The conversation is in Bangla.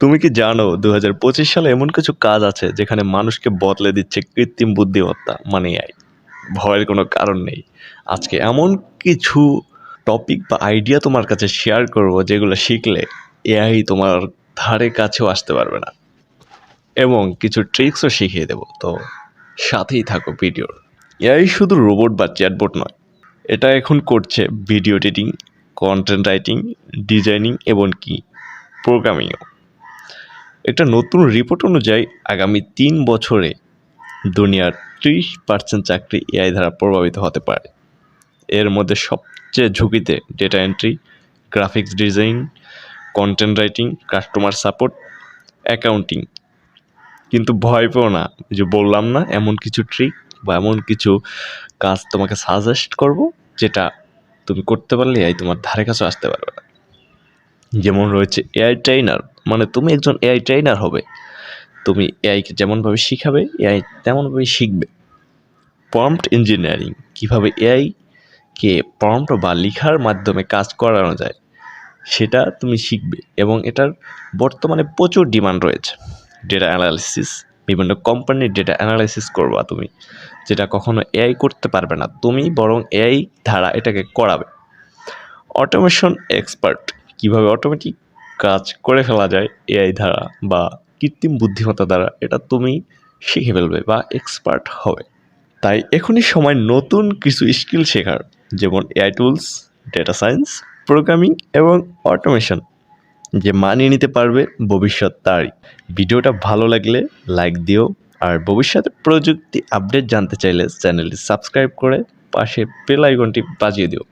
তুমি কি জানো দু হাজার পঁচিশ সালে এমন কিছু কাজ আছে যেখানে মানুষকে বদলে দিচ্ছে কৃত্রিম বুদ্ধিমত্তা মানে আই ভয়ের কোনো কারণ নেই। আজকে এমন কিছু টপিক বা আইডিয়া তোমার কাছে শেয়ার করব যেগুলো শিখলে এআই তোমার ধারে কাছেও আসতে পারবে না। এবং কিছু ট্রিক্সও শিখিয়ে দেবো। তো সাথেই থাকো ভিডিওর। এআই শুধু রোবট বা চ্যাটবট নয়, এটা এখন করছে video editing content writing designing এবং কি? প্রোগ্রামিংও একটা নতুন রিপোর্ট অনুযায়ী আগামী তিন বছরে দুনিয়ার ত্রিশ পার্সেন্ট চাকরি এআই দ্বারা প্রভাবিত হতে পারে। এর মধ্যে সবচেয়ে ঝুঁকিতে data entry graphics design content writing customer support accounting কিন্তু ভয় পেও না যে বললাম না, এমন কিছু ট্রিক বা এমন কিছু কাজ তোমাকে সাজেস্ট করব, যেটা তুমি করতে পারলে এআই তোমার ধারে কাছে আসতে পারবে না। যেমন রয়েছে এআই ট্রেনার মানে তুমি একজন এআই ট্রেনার হবে। তুমি এআইকে যেমনভাবে শিখাবে এআই তেমনভাবে শিখবে। প্রম্পট ইঞ্জিনিয়ারিং কীভাবে এআইকে প্রম্পট বা লেখার মাধ্যমে কাজ করানো যায়, সেটা তুমি শিখবে এবং এটার বর্তমানে প্রচুর ডিমান্ড রয়েছে। ডেটা অ্যানালিসিস বিভিন্ন কোম্পানির ডেটা অ্যানালাইসিস করবা তুমি, যেটা কখনো এআই করতে পারবে না। তুমি বরং এআই ধারা এটাকে করাবে। অটোমেশন এক্সপার্ট কীভাবে অটোমেটিক কাজ করে ফেলা যায় এআই দ্বারা বা কৃত্রিম বুদ্ধিমত্তা দ্বারা, এটা তুমি শিখে ফেলবে বা এক্সপার্ট হবে। তাই এখনই সময় নতুন কিছু স্কিল শেখার, যেমন AI tools data science programming এবং অটোমেশন যে মানিয়ে নিতে পারবে ভবিষ্যৎ তারই। ভিডিওটা ভালো লাগলে লাইক দিও আর ভবিষ্যতে প্রযুক্তি আপডেট জানতে চাইলে চ্যানেলটি সাবস্ক্রাইব করে পাশে বেল আইকনটি বাজিয়ে দিও।